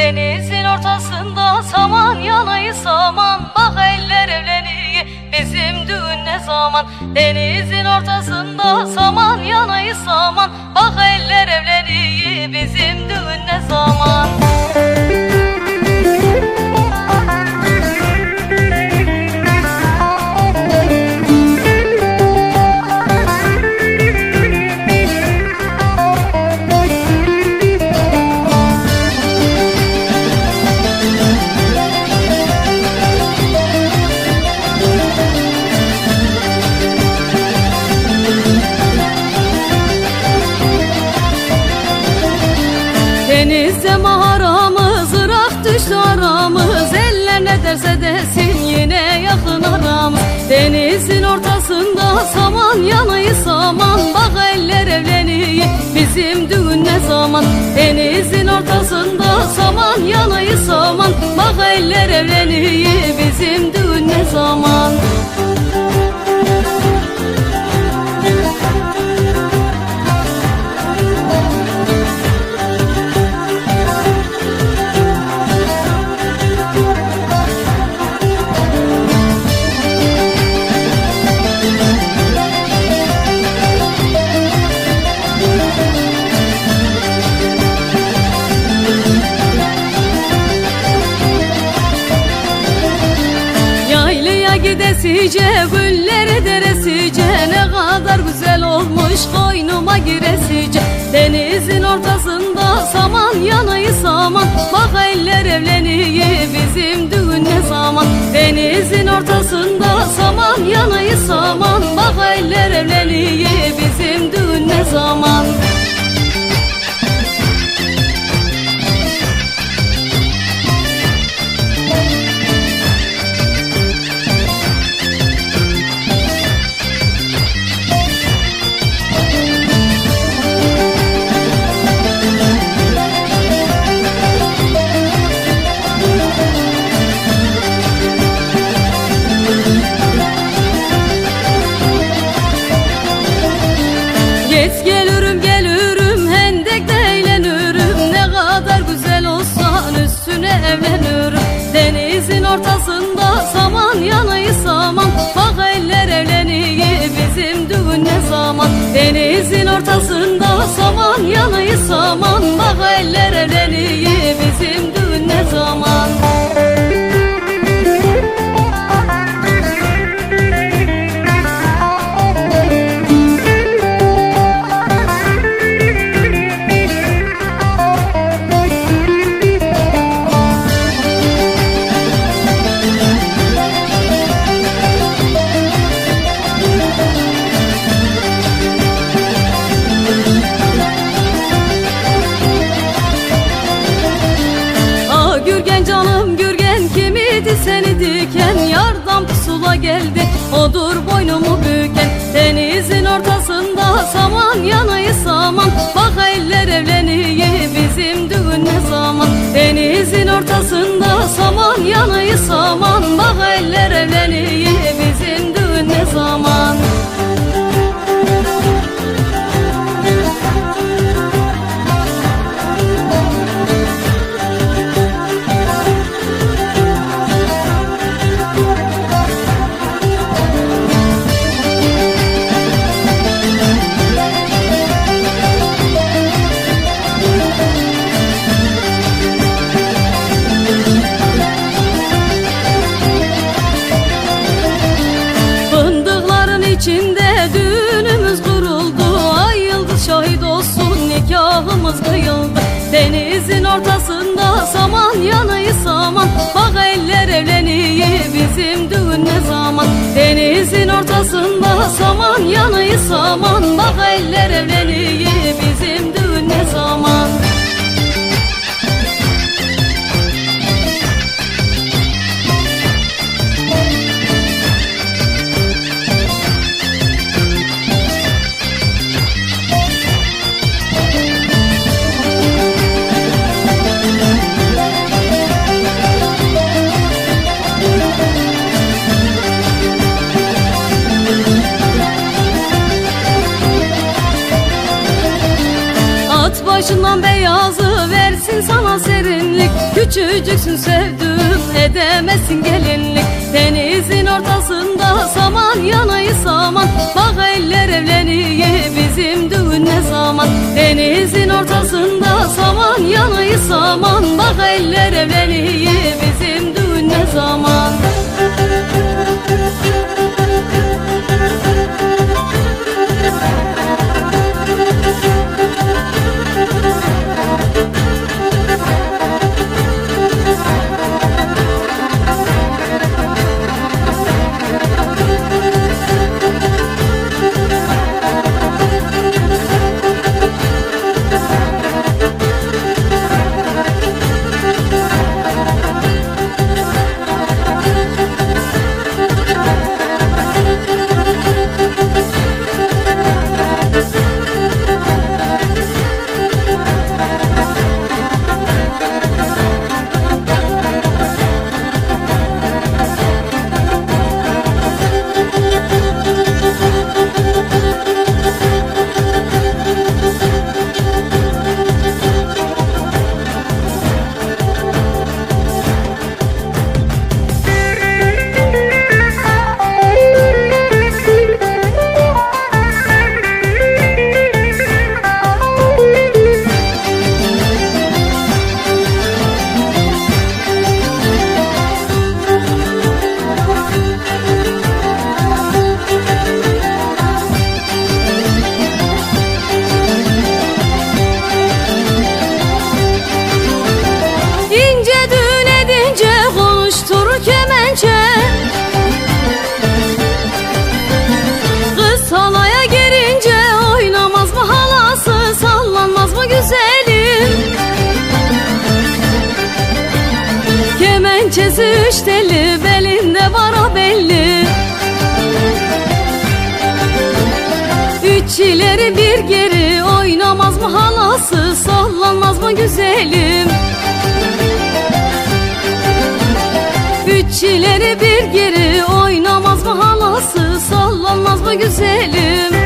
Denizin ortasında saman yanayı saman Bak eller evleniyor. Bizim düğün ne zaman? Denizin ortasında saman yanayı saman Bak eller evleniyor. Bizim düğün ne zaman Denizin ortasında saman yanayı saman. Bak eller evleniyor bizim düğün ne zaman? Denizin ortasında saman yanayı saman. Bak eller evleniyor bizim düğün ne zaman gidesice, güllere deresice Ne kadar güzel olmuş koynuma giresice. Denizin ortasında saman yanayı saman. Bak eller evleniyor bizim düğün ne zaman? Denizin ortasında saman yanayı saman. Bak eller evleniyor Geç gelirim gelirim hendekte eğlenirim. Ne kadar güzel olsan üstüne evlenirim. Denizin ortasında saman yanayı saman. Bak eller evleniyor bizim düğün ne zaman? Denizin ortasında saman yanayı saman. Bak eller evleniyor bizim düğün odur boynumu büken Denizin ortasında saman yanayı saman. Bak eller evleniyor bizim düğün ne zaman? Denizin ortasında saman yanayı saman. Bak eller evleniyor içinde düğünümüz kuruldu. Ay yıldız şahit olsun nikahımız kıyıldı. Denizin ortasında saman yanayı saman. Bak eller evleniyor bizim düğün ne zaman? Denizin ortasında saman yanayı saman. Bak eller evleniyor bizim düğün başından beyazı versin sana seri gelinlik Küçücüksün sevdim edemezsin gelinlik. Denizin ortasında saman yanayı saman. Bak eller evleniyor bizim düğün ne zaman? Denizin ortasında saman yanayı saman. Bak eller evleniyor gözü üç telli belinde vara belli. Üç ileri bir geri oynamaz mı halası sallanmaz mı güzelim? Üç ileri bir geri oynamaz mı halası sallanmaz mı güzelim?